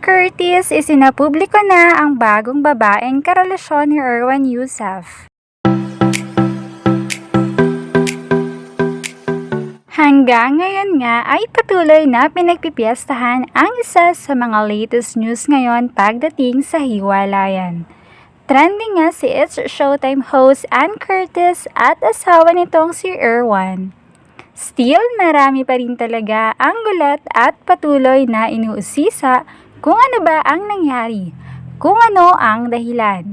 Curtis, isinapubliko na ang bagong babaeng karelasyon ni Erwan Yusuf. Hanggang ngayon nga ay patuloy na pinagpipiestahan ang isa sa mga latest news ngayon pagdating sa hiwalayan. Trending nga si It's Showtime host Ann Curtis at asawa nitong si Erwan. Still, marami pa rin talaga ang gulat at patuloy na inuusisa kung ano ba ang nangyari, kung ano ang dahilan.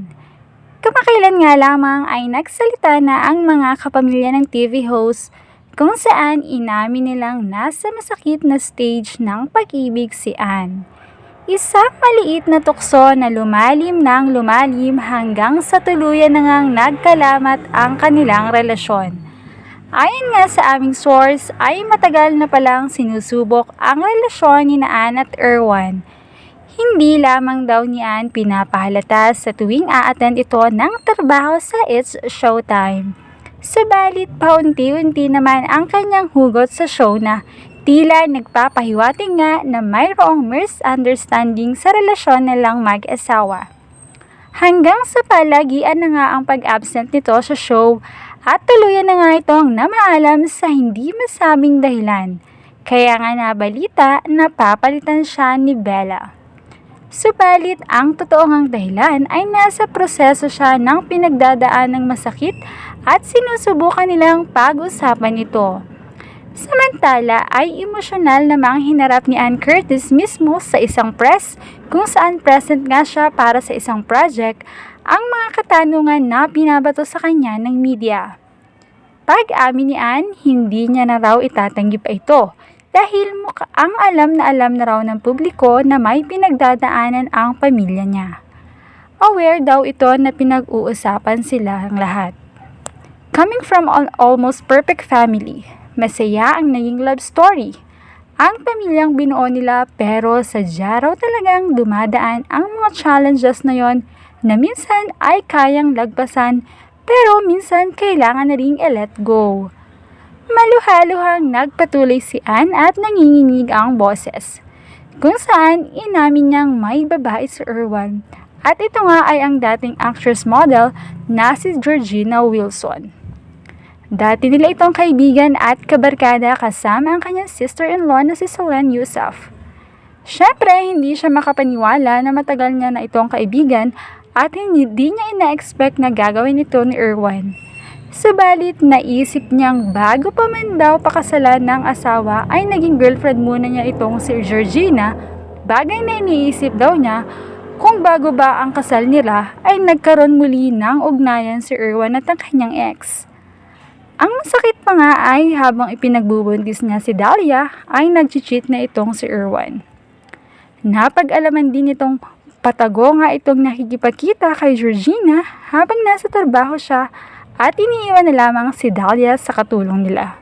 Kamakailan nga lamang ay nagsalita na ang mga kapamilya ng TV host kung saan inamin nilang nasa masakit na stage ng pag-ibig si Anne. Isang maliit na tukso na lumalim ng lumalim hanggang sa tuluyan na ngang nagkalamat ang kanilang relasyon. Ayon nga sa aming source ay matagal na palang sinusubok ang relasyon ni na Anne at Erwan. Hindi lamang daw ni Anne pinapahalata sa tuwing a-attend ito ng trabaho sa It's Showtime. Subalit paunti-unti naman ang kanyang hugot sa show na tila nagpapahiwating nga na mayroong misunderstanding sa relasyon nilang mag-asawa. Hanggang sa palagian na nga ang pag-absent nito sa show at tuluyan na nga itong namaalam sa hindi masabing dahilan. Kaya nga nabalita na papalitan siya ni Bella. Subalit ang totoong dahilan ay nasa proseso siya ng pinagdadaan ng masakit at sinusubukan nilang pag-usapan ito. Samantala ay emosyonal namang hinarap ni Ann Curtis mismo sa isang press kung saan present nga siya para sa isang project ang mga katanungan na binabato sa kanya ng media. Pag-amin ni Ann, hindi niya na raw itatanggi pa ito dahil ang alam na alam na raw ng publiko na may pinagdadaanan ang pamilya niya. Aware daw ito na pinag-uusapan sila ang lahat. Coming from an almost perfect family, masaya ang naging love story. Ang pamilyang binuo nila pero sadya raw talagang dumadaan ang mga challenges na yon na minsan ay kayang lagpasan pero minsan kailangan na ring i-let go. Maluhaluhang nagpatuloy si Anne at nanginginig ang boses. Kung saan inamin niyang may babae si Erwan. At ito nga ay ang dating actress model na si Georgina Wilson. Dati nila itong kaibigan at kabarkada kasama ang kanyang sister-in-law na si Solen Yusuf. Siyempre, hindi siya makapaniwala na matagal niya na itong kaibigan at hindi niya ina-expect na gagawin ito ni Erwan. Subalit naisip niyang bago pa man daw pakasalan ng asawa ay naging girlfriend muna niya itong si Georgina, bagay na iniisip daw niya kung bago ba ang kasal nila ay nagkaroon muli ng ugnayan si Erwan at ang kanyang ex. Ang masakit pa nga ay habang ipinagbubuntis niya si Dahlia ay nag-cheat na itong si Erwan. Napag-alaman din itong patago nga itong nakikipagkita kay Georgina habang nasa trabaho siya at iniiwan na lamang si Dahlia sa katulong nila.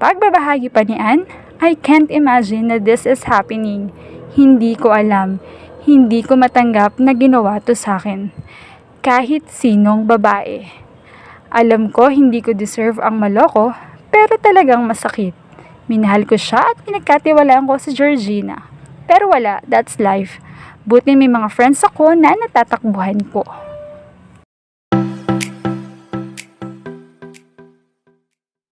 Pagbabahagi pa ni Anne, I can't imagine na this is happening. Hindi ko alam. Hindi ko matanggap na ginawa to sa akin. Kahit sinong babae. Alam ko hindi ko deserve ang maloko, pero talagang masakit. Minahal ko siya at pinagkatiwalaan ko si Georgina. Pero wala, that's life. Buti may mga friends ako na natatakbuhan ko.